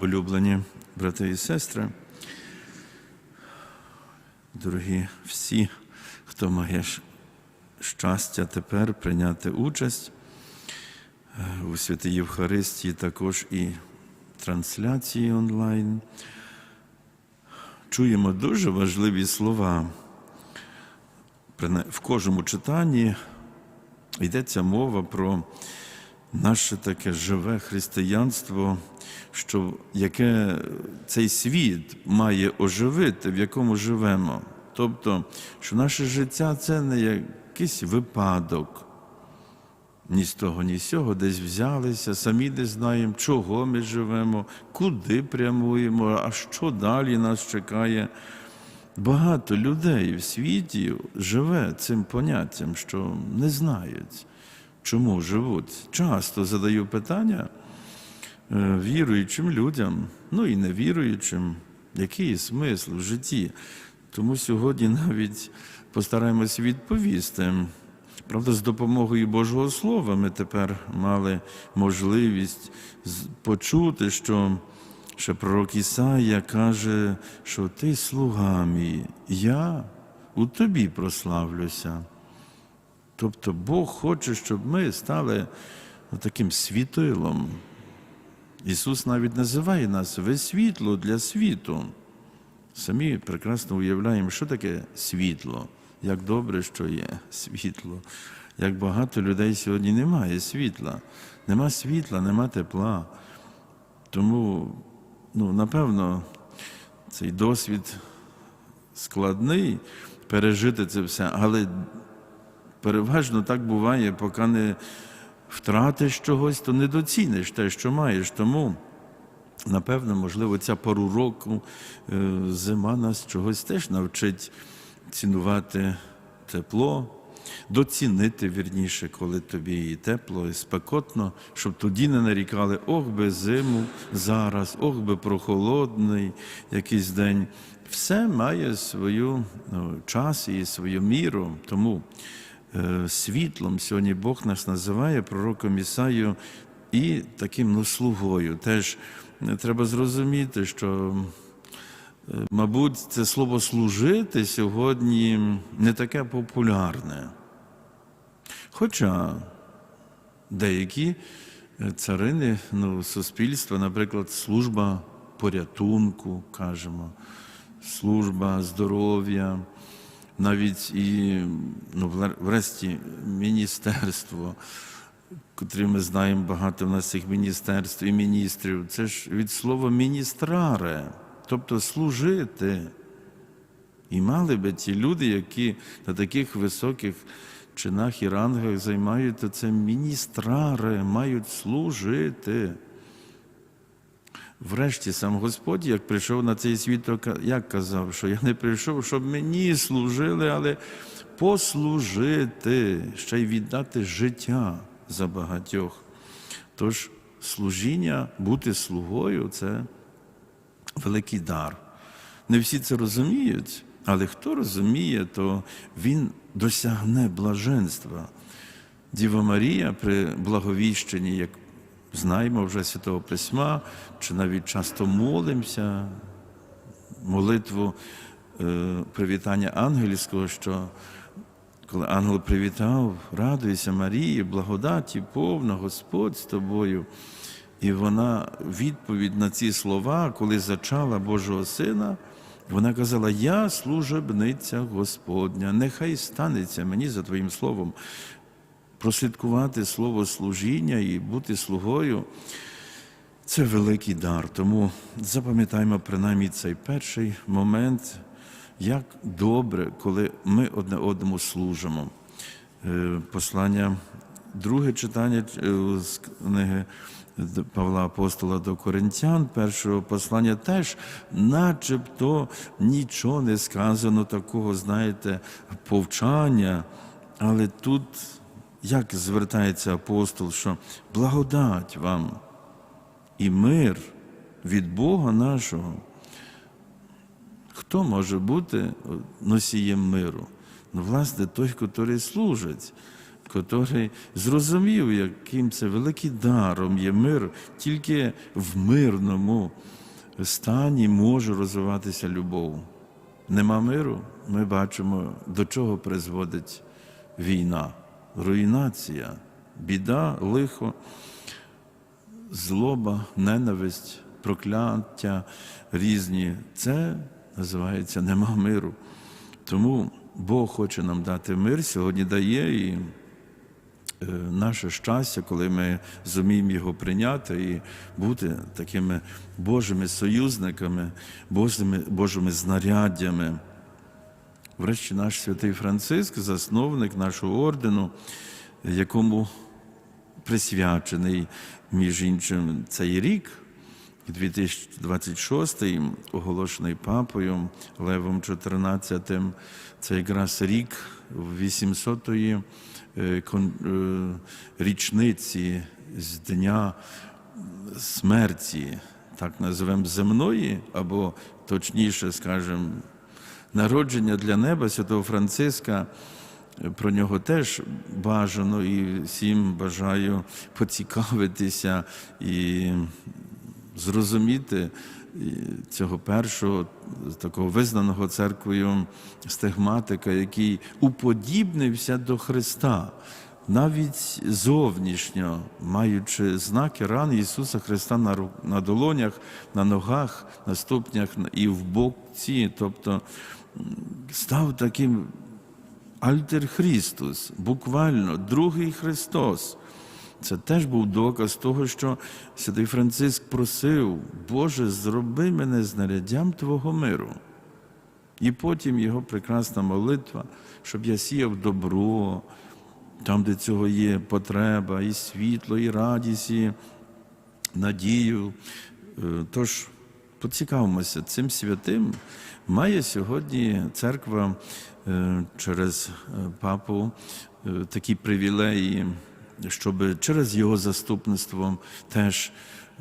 улюблені брати і сестри, дорогі всі, хто має щастя тепер прийняти участь е, у святій Євхаристії, також і трансляції онлайн. Чуємо дуже важливі слова. В кожному читанні йдеться мова про наше таке живе християнство, що яке цей світ має оживити, в якому живемо. Тобто, що наше життя це не якийсь випадок. Ні з того, ні з сього десь взялися, самі не знаємо, чого ми живемо, куди прямуємо, а що далі нас чекає. Багато людей в світі живе цим поняттям, що не знають, чому живуть. Часто задаю питання е, віруючим людям, ну і невіруючим, який смисл в житті. Тому сьогодні навіть постараємось відповісти. Правда, з допомогою Божого Слова ми тепер мали можливість почути, що ще пророк Ісая каже, що ти слуга мій, я у тобі прославлюся. Тобто Бог хоче, щоб ми стали таким світилом. Ісус навіть називає нас ви світло для світу. Самі прекрасно уявляємо, що таке світло, як добре, що є світло. Як багато людей сьогодні немає світла. Нема світла, нема тепла. Тому, ну, напевно, цей досвід складний пережити це все, але переважно так буває, поки не втратиш чогось, то не доціниш те, що маєш. Тому, напевно, можливо, ця пору року е, зима нас чогось теж навчить цінувати тепло, доцінити вірніше, коли тобі і тепло, і спекотно, щоб тоді не нарікали, ох би зиму зараз, ох би прохолодний якийсь день. Все має свою ну, час і свою міру. Тому світлом сьогодні Бог нас називає пророком Ісаю і таким ну, слугою. Теж е, треба зрозуміти, що Е, Мабуть, це слово служити сьогодні не таке популярне. Хоча деякі е, царини ну, суспільства, наприклад, служба порятунку, кажемо, служба здоров'я, навіть і ну, врешті міністерство, котрі ми знаємо багато в нас цих міністерств і міністрів, це ж від слова міністраре, тобто служити. І мали би ті люди, які на таких високих чинах і рангах займають, то це міністрари, мають служити. Врешті сам Господь, як прийшов на цей світ, то як казав, що я не прийшов, щоб мені служили, але послужити, ще й віддати життя за багатьох. Тож служіння, бути слугою це великий дар. Не всі це розуміють, але хто розуміє, то він досягне блаженства. Діва Марія при благовіщенні, як знаємо вже Святого Письма, чи навіть часто молимося, молитву е, привітання ангельського, що коли ангел привітав, радуйся Марії, благодаті повна, Господь з тобою. І вона відповідь на ці слова, коли зачала Божого Сина, вона казала: Я служебниця Господня, нехай станеться мені за Твоїм словом. Прослідкувати слово служіння і бути слугою це великий дар. Тому запам'ятаємо принаймні цей перший момент, як добре, коли ми одне одному служимо. Е, Послання, друге читання е, з книги Павла Апостола до Коринтян, першого послання теж, начебто нічого не сказано такого, знаєте, повчання, але тут як звертається апостол, що благодать вам і мир від Бога нашого. Хто може бути носієм миру? Ну, власне, той, який служить котрий зрозумів, яким це великим даром є мир, тільки в мирному стані може розвиватися любов. Нема миру, ми бачимо, до чого призводить війна, руйнація, біда, лихо, злоба, ненависть, прокляття різні. Це називається нема миру. Тому Бог хоче нам дати мир, сьогодні дає і е, наше щастя, коли ми зуміємо його прийняти і бути такими Божими союзниками, Божими, Божими знаряддями. Врешті наш святий Франциск, засновник нашого ордену, якому присвячений, між іншим, цей рік, 2026, оголошений папою Левом XIV, це якраз рік 800-ї е, е, річниці з дня смерті, так називаємо земної, або точніше, скажемо, народження для неба святого Франциска. Про нього теж бажано і всім бажаю поцікавитися і зрозуміти цього першого такого визнаного церквою стигматика, який уподібнився до Христа. Навіть зовнішньо, маючи знаки ран Ісуса Христа на, на долонях, на ногах, на ступнях і в боці, тобто став таким Альтер Христос, буквально другий Христос. Це теж був доказ того, що святий Франциск просив, Боже, зроби мене знаряддям Твого миру. І потім його прекрасна молитва, щоб я сіяв добро, там, де цього є потреба, і світло, і радість, і надію. Е, Тож поцікавимося, цим святим має сьогодні церква е, через е, папу е, такі привілеї, щоб через його заступництво теж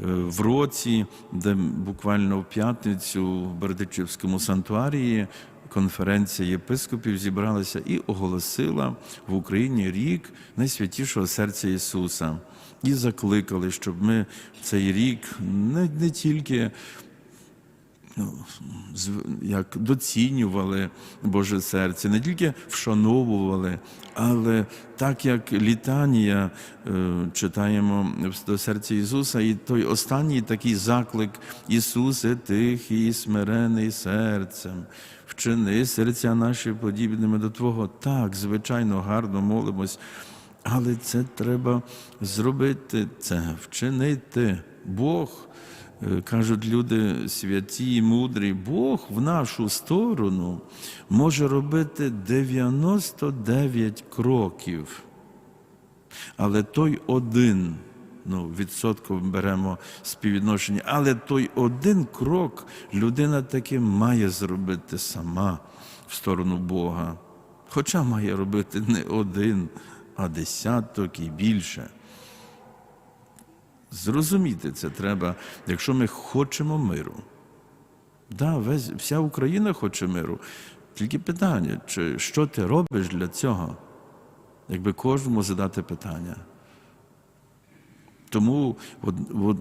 в році, де буквально в п'ятницю в Бердичівському санктуарії конференція єпископів зібралася і оголосила в Україні рік найсвятішого серця Ісуса. І закликали, щоб ми цей рік не, не тільки як доцінювали Боже серце, не тільки вшановували, але так як літанія е, читаємо до серця Ісуса, і той останній такий заклик Ісусе, тихий, і смирений серцем, вчини серця наші подібними до Твого. Так, звичайно, гарно молимось. Але це треба зробити, це вчинити. Бог, кажуть люди святі і мудрі, Бог в нашу сторону може робити 99 кроків. Але той один, ну, відсотком беремо співвідношення, але той один крок людина таки має зробити сама в сторону Бога. Хоча має робити не один, а десяток і більше. Зрозуміти це треба, якщо ми хочемо миру. Да, весь, вся Україна хоче миру. Тільки питання, чи що ти робиш для цього? Якби кожному задати питання. Тому от, от,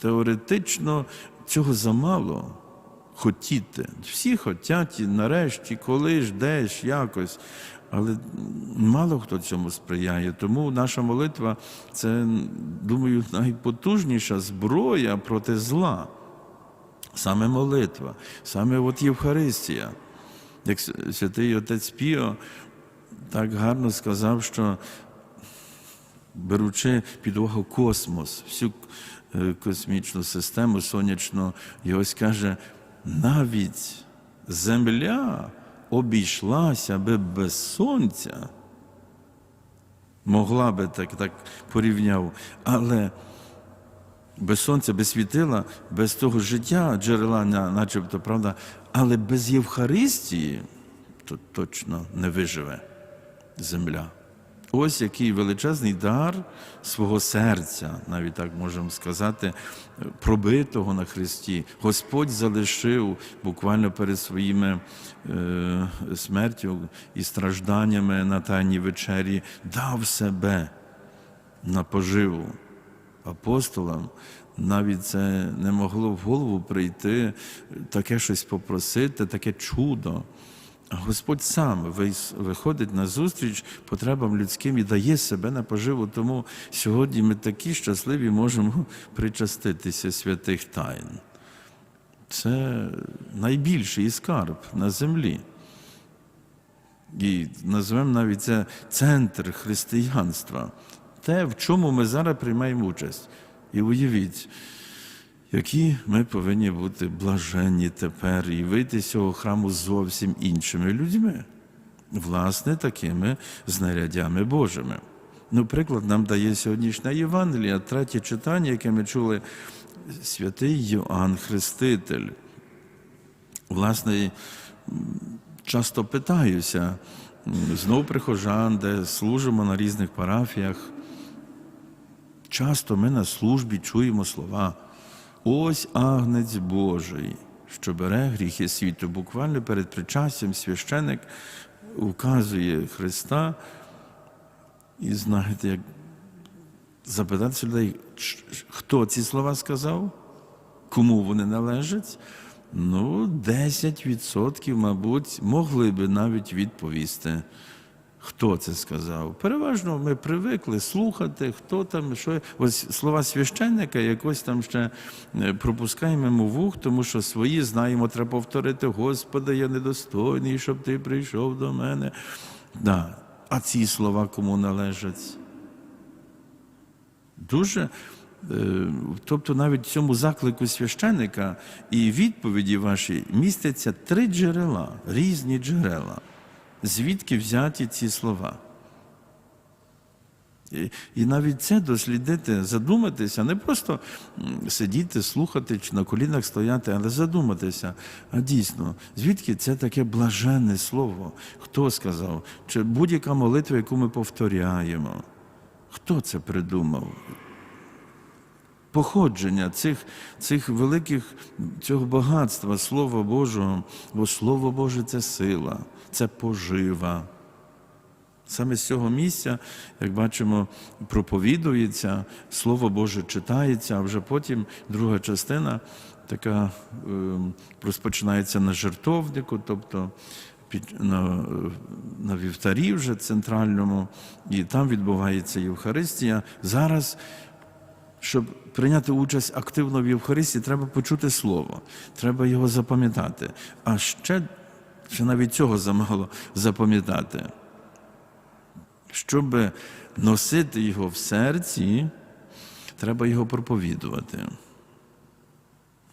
теоретично цього замало хотіти. Всі хотять, і нарешті, коли ж, десь, якось. Але мало хто цьому сприяє. Тому наша молитва це, думаю, найпотужніша зброя проти зла. Саме молитва, саме от Євхаристія. Як святий отець Піо так гарно сказав, що беручи під увагу космос, всю е, космічну систему сонячну, і ось каже, навіть Земля обійшлася би без сонця. Могла би так, так порівняв, але без сонця, без світила, без того життя, джерела, начебто, правда, але без Євхаристії то точно не виживе земля. Ось який величезний дар свого серця, навіть так можемо сказати, пробитого на Христі. Господь залишив буквально перед своїми е, смертю і стражданнями на Тайній вечері, дав себе на поживу апостолам. Навіть це не могло в голову прийти, таке щось попросити, таке чудо. Господь сам виходить на зустріч потребам людським і дає себе на поживу. Тому сьогодні ми такі щасливі можемо причаститися святих тайн. Це найбільший скарб на землі. І назвемо навіть це центр християнства, те, в чому ми зараз приймаємо участь. І уявіть, які ми повинні бути блаженні тепер і вийти з цього храму зовсім іншими людьми, власне, такими знарядями Божими. Ну, приклад нам дає сьогоднішня Євангелія, третє читання, яке ми чули, святий Йоанн Хреститель. Власне, часто питаюся знов прихожан, де служимо на різних парафіях. Часто ми на службі чуємо слова. Ось агнець Божий, що бере гріхи світу. Буквально перед причастям священик указує Христа. І знаєте, як запитати людей, хто ці слова сказав, кому вони належать? Ну, 10%, мабуть, могли би навіть відповісти. Хто це сказав? Переважно ми привикли слухати, хто там, що. Ось слова священника якось там ще е, пропускаємо мимо вух, тому що свої знаємо, треба повторити, Господи, я недостойний, щоб ти прийшов до мене. Да. А ці слова кому належать? Дуже. е, Тобто навіть в цьому заклику священника і відповіді ваші містяться три джерела, різні джерела. Звідки взяті ці слова? І, і навіть це дослідити, задуматися, не просто сидіти, слухати чи на колінах стояти, але задуматися. А дійсно, звідки це таке блаженне слово? Хто сказав? Чи будь-яка молитва, яку ми повторяємо? Хто це придумав? Походження цих, цих великих, цього багатства Слова Божого, бо Слово Боже це сила, це пожива. Саме з цього місця, як бачимо, проповідується, Слово Боже читається, а вже потім друга частина така е, розпочинається на жертовнику, тобто на, на вівтарі вже центральному, і там відбувається Євхаристія. Зараз щоб прийняти участь активно в Євхаристії, треба почути слово, треба його запам'ятати. А ще, ще навіть цього замало запам'ятати. Щоб носити його в серці, треба його проповідувати,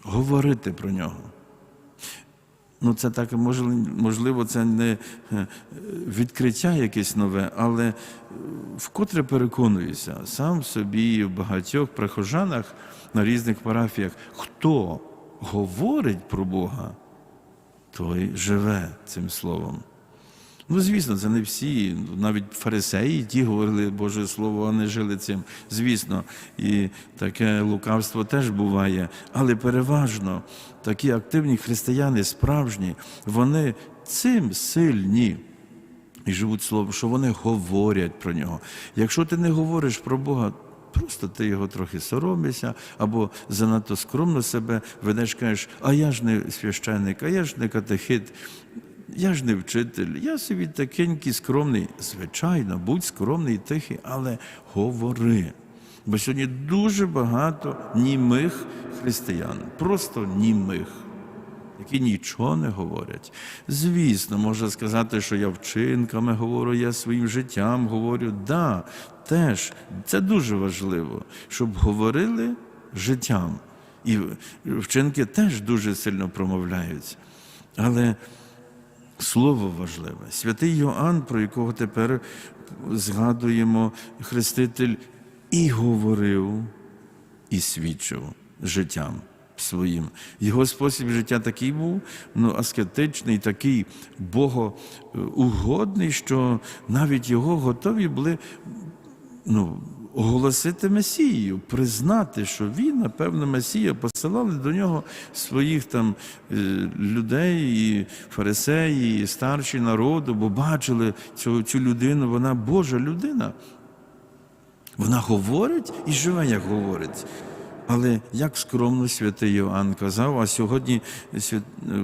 говорити про нього. Ну, це так можливо, можливо, це не е, відкриття якесь нове, але е, вкотре переконуюся, сам собі в багатьох прихожанах на різних парафіях, хто говорить про Бога, той живе цим словом. Ну, звісно, це не всі. Навіть фарисеї ті говорили Боже Слово, а не жили цим. Звісно, і таке лукавство теж буває. Але переважно такі активні християни, справжні, вони цим сильні. І живуть словом, що вони говорять про нього. Якщо ти не говориш про Бога, просто ти його трохи соромишся, або занадто скромно себе ведеш, кажеш, а я ж не священник, а я ж не катехит. Я ж не вчитель, я собі такенький скромний. Звичайно, будь скромний, тихий, але говори. Бо сьогодні дуже багато німих християн, просто німих, які нічого не говорять. Звісно, можна сказати, що я вчинками говорю, я своїм життям говорю. Да, теж це дуже важливо, щоб говорили життям. І вчинки теж дуже сильно промовляються. Але Слово важливе. Святий Йоанн, про якого тепер згадуємо, хреститель і говорив, і свідчив життям. своїм. Його спосіб життя такий був ну, аскетичний, такий богоугодний, що навіть його готові були ну, оголосити Месією, признати, що він, напевно, Месія, посилали до нього своїх там е, людей, і фарисеї, і старші народу, бо бачили цю, цю людину, вона Божа людина. Вона говорить і живе, як говорить. Але як скромно святий Йоанн казав, а сьогодні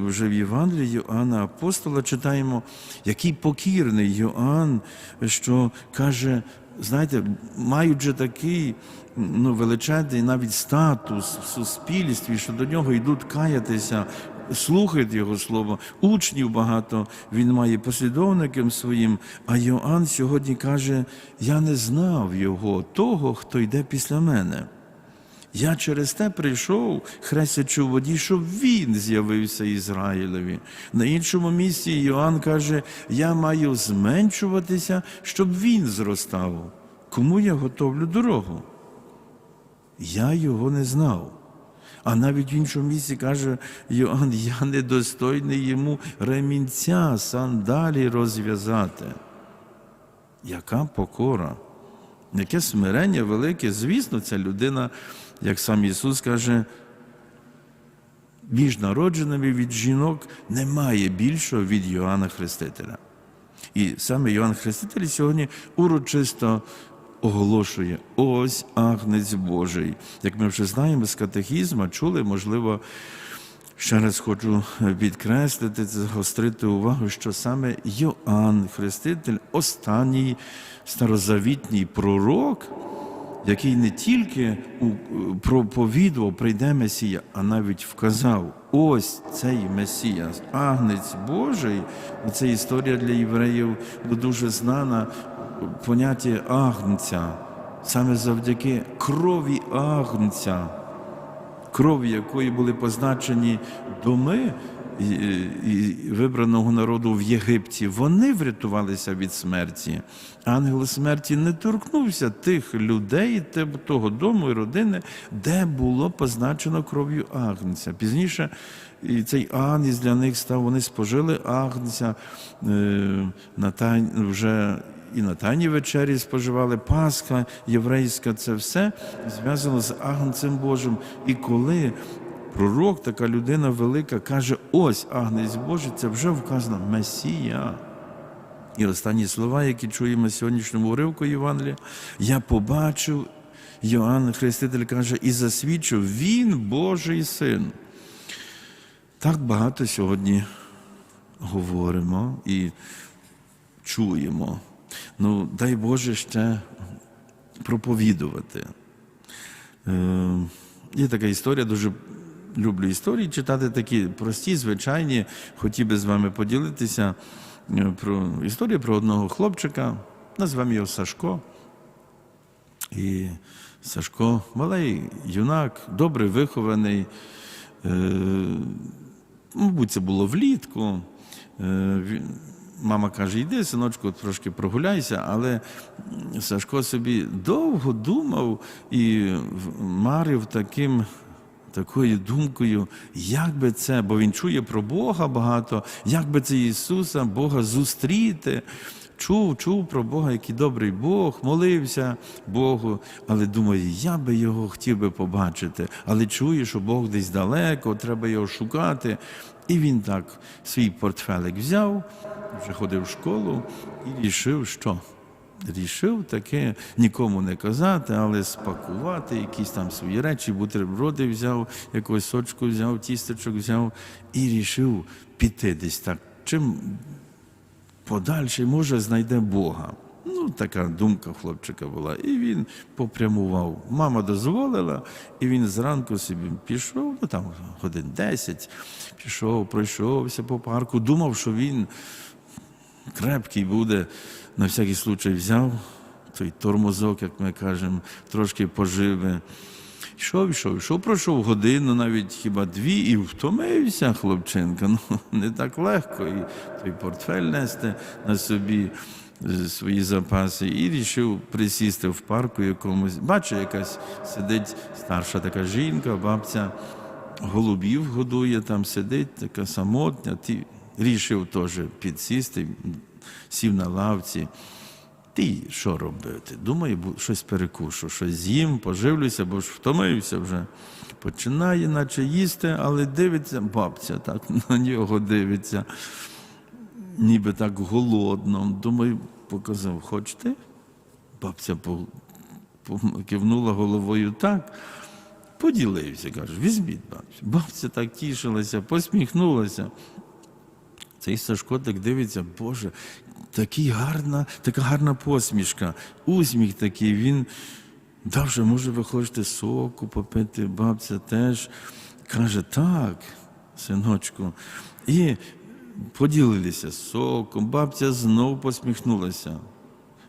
вже в Євангелії Йоанна Апостола читаємо, який покірний Йоанн, що каже, знаєте, мають вже такий ну, величезний навіть статус в суспільстві, що до нього йдуть каятися, слухають його слово, учнів багато він має послідовником своїм. А Йоанн сьогодні каже: Я не знав його, того, хто йде після мене. Я через те прийшов, хрестячи у воді, щоб він з'явився Ізраїлеві. На іншому місці Йоанн каже: Я маю зменшуватися, щоб він зростав. Кому я готовлю дорогу? Я його не знав. А навіть в іншому місці каже Йоанн, я недостойний йому ремінця, сандалі розв'язати. Яка покора? Яке смирення велике, звісно, ця людина, як сам Ісус каже, між народженими від жінок немає більшого від Йоанна Хрестителя. І саме Йоанн Хреститель сьогодні урочисто оголошує: ось агнець Божий. Як ми вже знаємо з катехізма, чули, можливо, Ще раз хочу підкреслити, загострити увагу, що саме Йоанн Хреститель, останній старозавітній пророк, який не тільки у- проповідував прийде Месія, а навіть вказав, ось цей Месія, агнець Божий. Це історія для євреїв дуже знана, поняття агнця, саме завдяки крові агнця крові якої були позначені доми вибраного народу в Єгипті, вони врятувалися від смерті. Ангел смерті не торкнувся тих людей, того дому і родини, де було позначено кров'ю агнця. Пізніше і цей агнець для них став, вони спожили агнця е, на тайн, вже і на Тайній вечері споживали Пасха єврейська, це все зв'язано з Агнцем Божим. І коли пророк, така людина велика, каже: ось Агнець Божий, це вже вказано Месія. І останні слова, які чуємо в сьогоднішньому уривку Євангелія, я побачив, Йоанн Хреститель каже, і засвідчив, він Божий син. Так багато сьогодні говоримо і чуємо. Ну, дай Боже ще проповідувати. Е, є така історія, дуже люблю історії читати такі прості, звичайні. Хотів би з вами поділитися е, про історію про одного хлопчика, назвемо його Сашко. І Сашко малий юнак, добре вихований. Е, мабуть, це було влітку. Е, Мама каже, йди, синочку, трошки прогуляйся, але Сашко собі довго думав і марив таким, такою думкою, як би це, бо він чує про Бога багато, як би це Ісуса, Бога зустріти. Чув, чув про Бога, який добрий Бог, молився Богу, але думає, я би його хотів би побачити, але чує, що Бог десь далеко, треба його шукати. І він так свій портфелик взяв, вже ходив в школу і рішив, що рішив таке нікому не казати, але спакувати якісь там свої речі, бутерброди взяв, якогось сочку взяв, тістечок взяв і рішив піти десь так. Чим подальше, може, знайде Бога. Ну, така думка хлопчика була. І він попрямував. Мама дозволила, і він зранку собі пішов, ну там годин 10, пішов, пройшовся по парку, думав, що він крепкий буде, на всякий случай взяв той тормозок, як ми кажемо, трошки поживе. Йшов, йшов, йшов, пройшов годину, навіть хіба дві, і втомився хлопчинка. Ну, не так легко. І той портфель нести на собі е, свої запаси, і рішив присісти в парку якомусь. Бачу, якась сидить старша така жінка, бабця. голубів годує, там сидить, така самотня. Рішив теж підсісти, сів на лавці. Ти що робити? Думаю, щось перекушу, щось з'їм, поживлюся, бо ж втомився вже. Починає, наче їсти, але дивиться, бабця так на нього дивиться, ніби так голодно. Думаю, показав, хочете? Бабця кивнула головою так. Поділився, каже, візьміть бабцю. Бабця так тішилася, посміхнулася. Цей Сашко так дивиться, Боже, такий гарна, така гарна посмішка, усміх такий. Він давже, може, ви хочете соку попити, бабця теж. Каже, так, синочку. І поділилися соком. Бабця знов посміхнулася.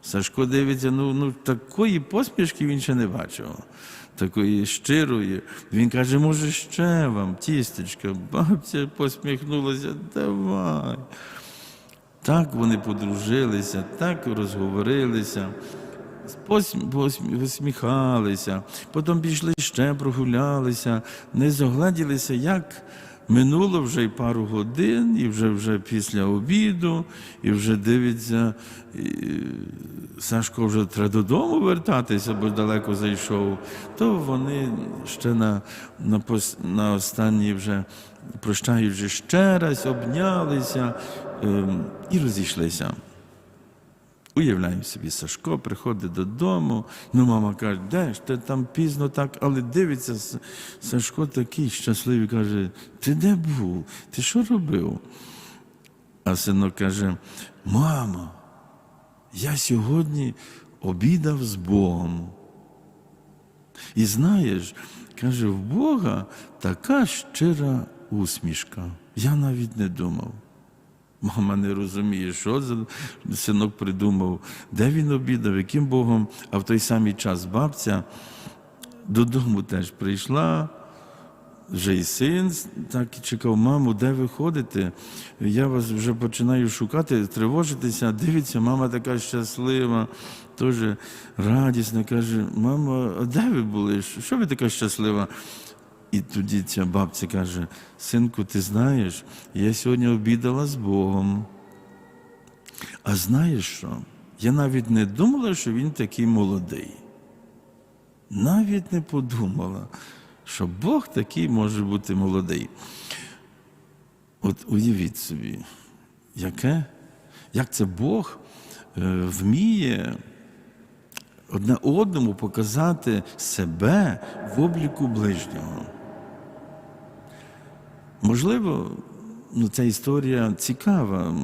Сашко дивиться, ну, ну такої посмішки він ще не бачив. Такої щирої. Він каже, може, ще вам, тістечка. Бабця посміхнулася, давай. Так вони подружилися, так розговорилися, посм- посм- посміхалися, потім пішли ще прогулялися, не зогладілися, як минуло вже й пару годин, і вже вже після обіду, і вже дивиться, і Сашко вже треба додому вертатися, бо далеко зайшов, то вони ще на, на, на останній вже прощаючи ще раз, обнялися ем, і розійшлися. Уявляємо собі, Сашко приходить додому. Ну, мама каже, де ж ти там пізно так, але дивиться, Сашко такий щасливий, каже: Ти де був? Ти що робив? А синок каже: Мамо, я сьогодні обідав з Богом. І знаєш, каже, в Бога така щира усмішка. Я навіть не думав. Мама не розуміє, що синок придумав, де він обідав, яким Богом, а в той самий час бабця додому теж прийшла, вже і син так і чекав, маму, де ви ходите? Я вас вже починаю шукати, тривожитися. Дивиться, мама така щаслива, теж радісна. Каже, мама, а де ви були? Що ви така щаслива? І тоді ця бабця каже: синку, ти знаєш, я сьогодні обідала з Богом. А знаєш що? Я навіть не думала, що він такий молодий. Навіть не подумала, що Бог такий може бути молодий. От уявіть собі, яке, як це Бог е, вміє одне одному показати себе в обліку ближнього. Можливо, ну, ця історія цікава,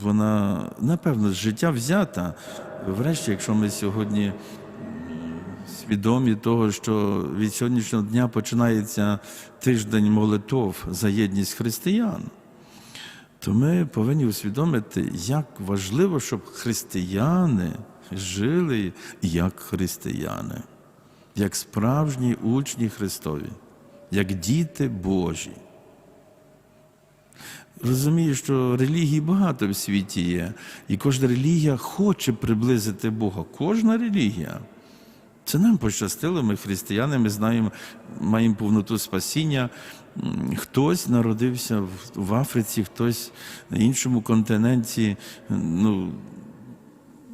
вона, напевно, з життя взята. Врешті, якщо ми сьогодні свідомі того, що від сьогоднішнього дня починається тиждень молитов за єдність християн, то ми повинні усвідомити, як важливо, щоб християни жили як християни, як справжні учні Христові, як діти Божі. Розумію, що релігій багато в світі є, і кожна релігія хоче приблизити Бога. Кожна релігія. Це нам пощастило, ми християни, ми знаємо, маємо повноту спасіння. Хтось народився в- Африці, хтось на іншому континенті, ну,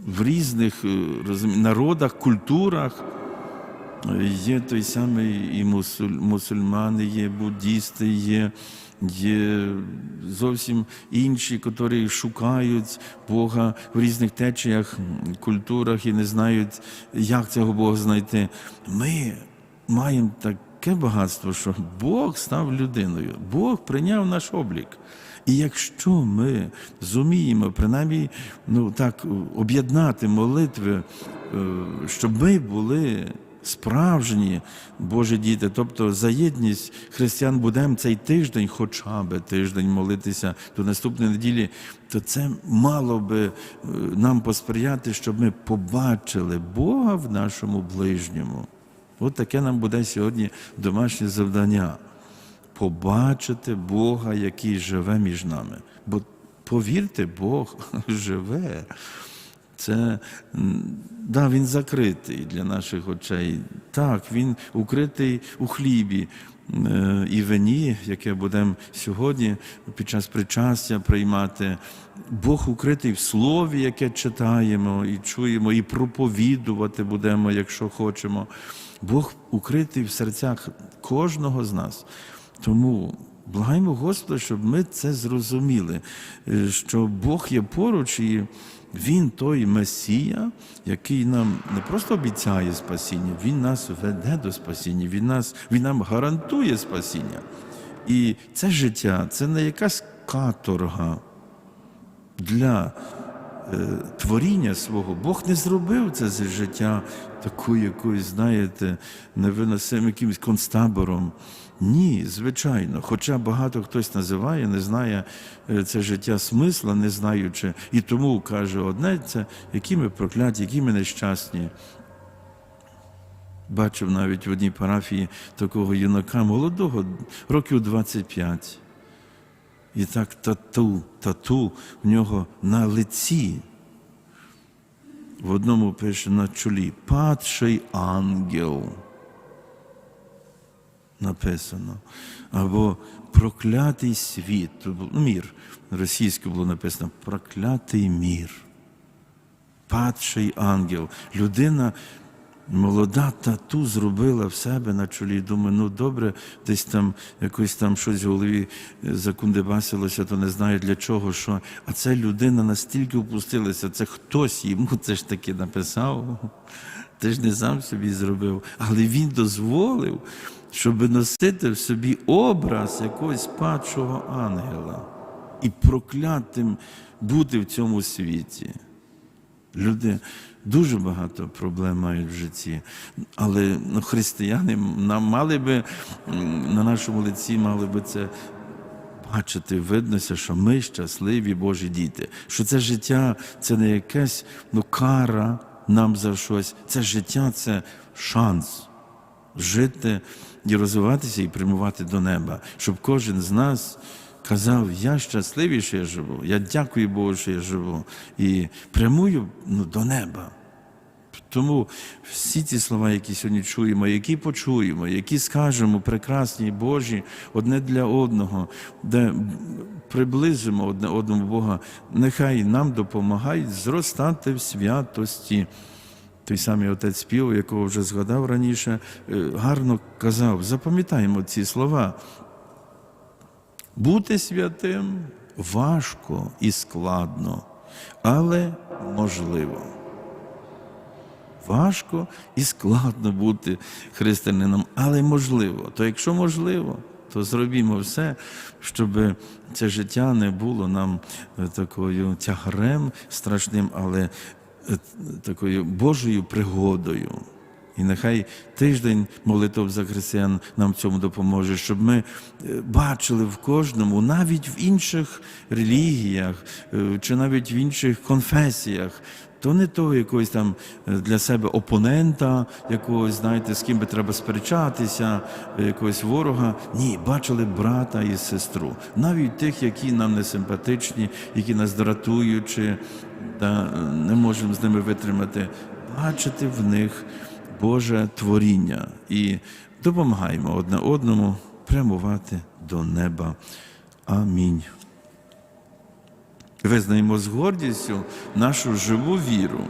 в різних е, розумі- народах, культурах. Є той самий і мусуль- мусульмани, є буддісти, є, є зовсім інші, які шукають Бога в різних течіях, культурах і не знають, як цього Бога знайти. Ми маємо таке багатство, що Бог став людиною, Бог прийняв наш облік. І якщо ми зуміємо принаймні ну, так, об'єднати молитви, е, щоб ми були справжні Божі діти, тобто за єдність християн будемо цей тиждень, хоча б тиждень молитися до наступної неділі, то це мало би е, нам посприяти, щоб ми побачили Бога в нашому ближньому. От таке нам буде сьогодні домашнє завдання побачити Бога, який живе між нами. Бо повірте, Бог живе. Це да, він закритий для наших очей. Так, він укритий у хлібі і вині, яке будемо сьогодні під час причастя приймати. Бог укритий в слові, яке читаємо і чуємо, і проповідувати будемо, якщо хочемо. Бог укритий в серцях кожного з нас. Тому благаємо Господа, щоб ми це зрозуміли, е, що Бог є поруч і Він той Месія, який нам не просто обіцяє спасіння, Він нас веде до спасіння, Він, нас, він нам гарантує спасіння. І це життя це не якась каторга для е, творіння свого. Бог не зробив це з життя такою якоюсь, знаєте, невиносимим якимось концтабором. Ні, звичайно. Хоча багато хтось називає, не знає е, це життя смисла, не знаючи, і тому каже одне, це які ми прокляті, які ми нещасні. Бачив навіть в одній парафії такого юнака молодого, років 25. І так тату, тату в нього на лиці. В одному пише на чолі падший ангел. Написано. Або проклятий світ. Ну, мір. Російською було написано проклятий мір. Падший ангел. Людина молода тату зробила в себе на чолі. Думаю, ну добре, десь там якось там щось в голові е, закундебасилося, то не знаю для чого, що. А ця людина настільки впустилася, це хтось йому це ж таки написав. Ти ж не сам собі зробив. Але він дозволив, щоб носити в собі образ якогось падшого ангела і проклятим бути в цьому світі. Люди дуже багато проблем мають в житті, але ну, християни нам мали би на нашому лиці мали би це бачити, виднося, що ми щасливі Божі діти, що це життя це не якась ну, кара нам за щось. Це життя це шанс жити і розвиватися і прямувати до неба, щоб кожен з нас казав, я щасливий, що я живу, я дякую Богу, що я живу, і прямую ну, до неба. Тому всі ці слова, які сьогодні чуємо, які почуємо, які скажемо прекрасні Божі одне для одного, де приблизимо одне одному Бога, нехай нам допомагають зростати в святості. Той самий отець спів, якого вже згадав раніше, е, гарно казав: запам'ятаємо ці слова. Бути святим важко і складно, але можливо. Важко і складно бути християнином, але можливо. То якщо можливо, то зробімо все, щоб це життя не було нам е, такою тягарем страшним, але такою Божою пригодою. І нехай тиждень молитов за християн нам в цьому допоможе, щоб ми е, бачили в кожному, навіть в інших релігіях е, чи навіть в інших конфесіях, то не того якогось там е, для себе опонента, якогось, знаєте, з ким би треба сперечатися, е, якогось ворога. Ні, бачили брата і сестру, навіть тих, які нам не симпатичні, які нас дратують, чи та, е, не можемо з ними витримати, бачити в них. Боже творіння і допомагаємо одне одному прямувати до неба. Амінь. Визнаємо з гордістю нашу живу віру.